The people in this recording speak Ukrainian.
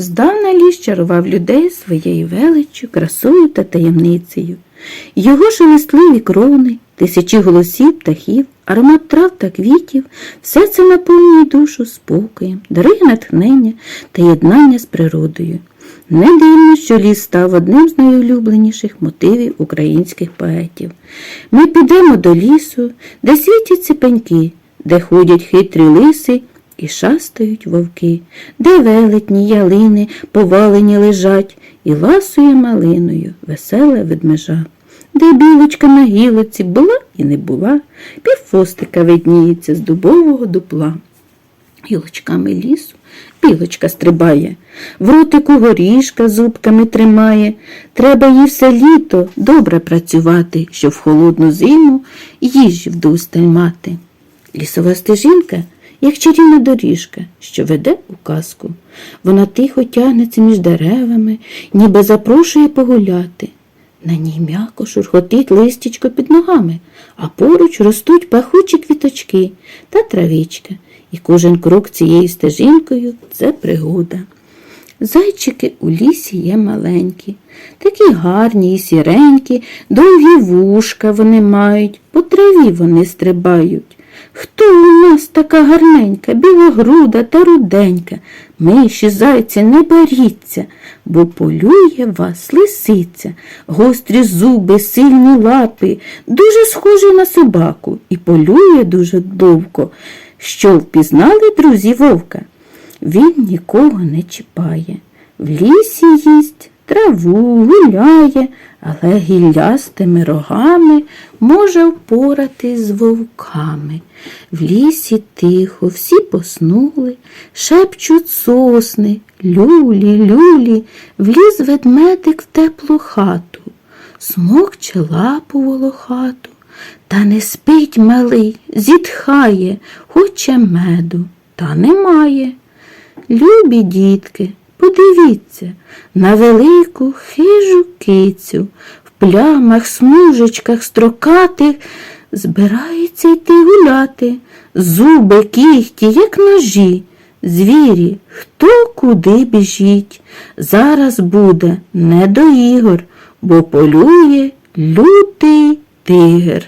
Здавна ліс чарував людей своєю величчю, красою та таємницею. Його шелестливі крони, тисячі голосів, птахів, аромат трав та квітів, все це наповнює душу спокоєм, дарує натхнення та єднання з природою. Не дивно, що ліс став одним з найулюбленіших мотивів українських поетів. Ми підемо до лісу, де світяться пеньки, де ходять хитрі лиси і шастають вовки, де велетні ялини повалені лежать, і ласує малиною веселе ведмежа. Де білочка на гілоці була і не була, півфостика видніється з дубового дупла. Гілочками лісу білочка стрибає, в ротику горішка зубками тримає. Треба їй все літо добре працювати, щоб в холодну зиму їжі вдосталь мати. Лісова стежинка, як чарівна доріжка, що веде у казку. Вона тихо тягнеться між деревами, ніби запрошує погуляти. На ній м'яко шурхотить листячко під ногами, а поруч ростуть пахучі квіточки та травичка, і кожен крок цією стежинкою це пригода. Зайчики у лісі є маленькі, такі гарні і сіренькі, довгі вушка вони мають, по траві вони стрибають. Хто у нас така гарненька, білогруда та руденька? Миші, зайці, не боріться, бо полює вас лисиця, гострі зуби, сильні лапи, дуже схожі на собаку і полює дуже довго. Що впізнали друзі вовка? Він нікого не чіпає. В лісі їсть, траву, гуляє, але гіллястими рогами може впоратись з вовками. В лісі тихо, всі поснули, шепчуть сосни, люлі, люлі, вліз ведмедик в теплу хату, смокче лапу волохату. Та не спить малий, зітхає, хоче меду, та немає. Любі дітки, подивіться на велику хижу кицю, в плямах, смужечках строкатих збирається йти гуляти, зуби, кіхті, як ножі. Звірі, хто куди біжіть, зараз буде не до ігор, бо полює лютий тигр.